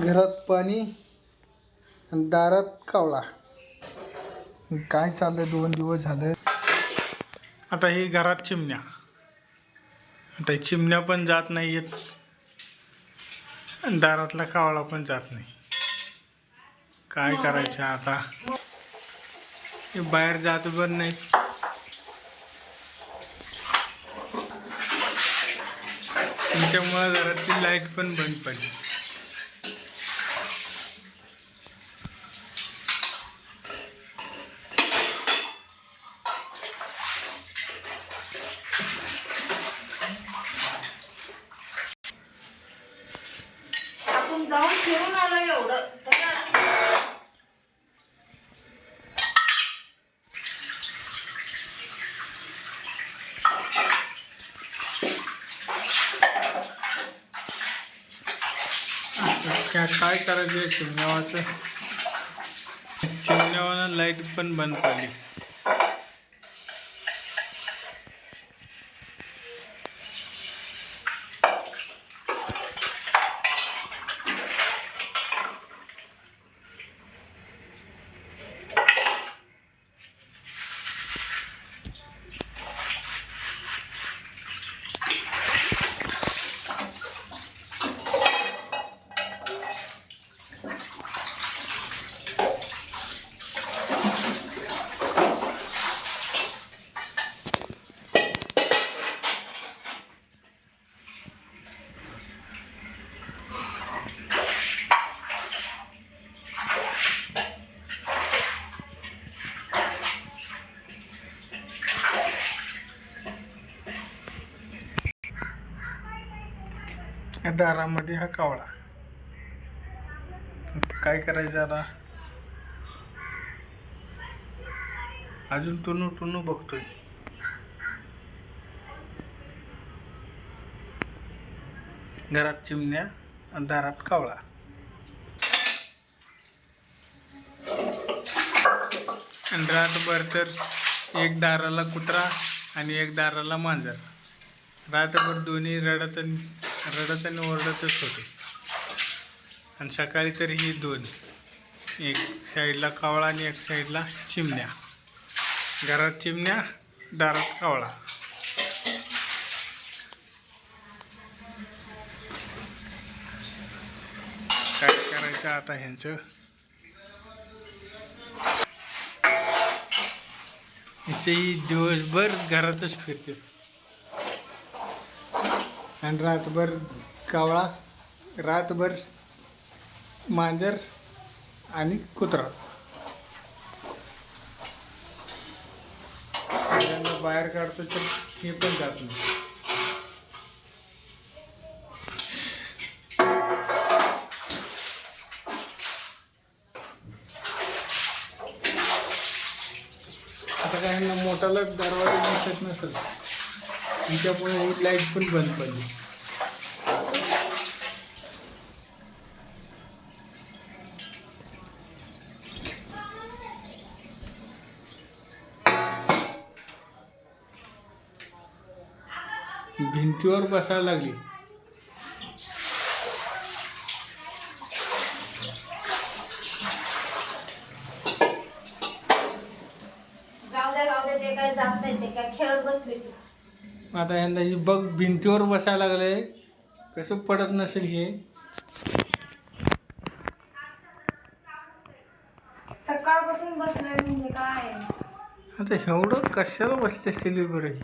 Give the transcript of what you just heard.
घरात पाणी दारात कावळा. काय चाललं दोन दिवस झालं. आता ही घरात चिमण्या. आता चिमण्या पण जात नाही येत दारातला कावळा पण जात नाही. काय करायचं आता? हे बाहेर जात पण नाही. त्यांच्यामुळे घरातली लाइट पण बंद पडली. फिरून आलो एवढं. काय काय करायचं आहे चिमण्यावाचं? चिमण्यावानं लाइट पण बंद पडली. या दारामध्ये हा कावळा. काय करायचं आता? अजून टुनू टुनू बघतोय. घरात चिमण्या आणि दारात कावळा. आणि रातभर तर एक दाराला कुत्रा आणि एक दाराला मांजर. रात्रभर दोन्ही रडत आणि रडत आणि ओरडतच होते. आणि सकाळी तरी ही दोन एक साईडला कावळा आणि एक साईडला चिमण्या. घरात चिमण्या दारात कावळा. काय करायचं आता ह्यांचं? ही दिवसभर घरातच फिरते. आणि रातभर कावळा रातभर मांजर आणि कुत्रा. त्यांना बाहेर काढतो तर हे पण जात नाही. आता काय मोठाला दरवाजा दिसत नसेल. त्याच्यामुळे ही लाइट पण बंद पडली. भिंतीवर बसायला लागली. जाऊ दे राहू दे ते काय जात नाही ते काय खेळत बसले ती. आता यांना ही बघ भिंतीवर बसायला लागले कसं पडत नसेल हे. सकाळपासून बसलोय म्हणजे काय? आता एवढं कशाला बसले असतील बरं?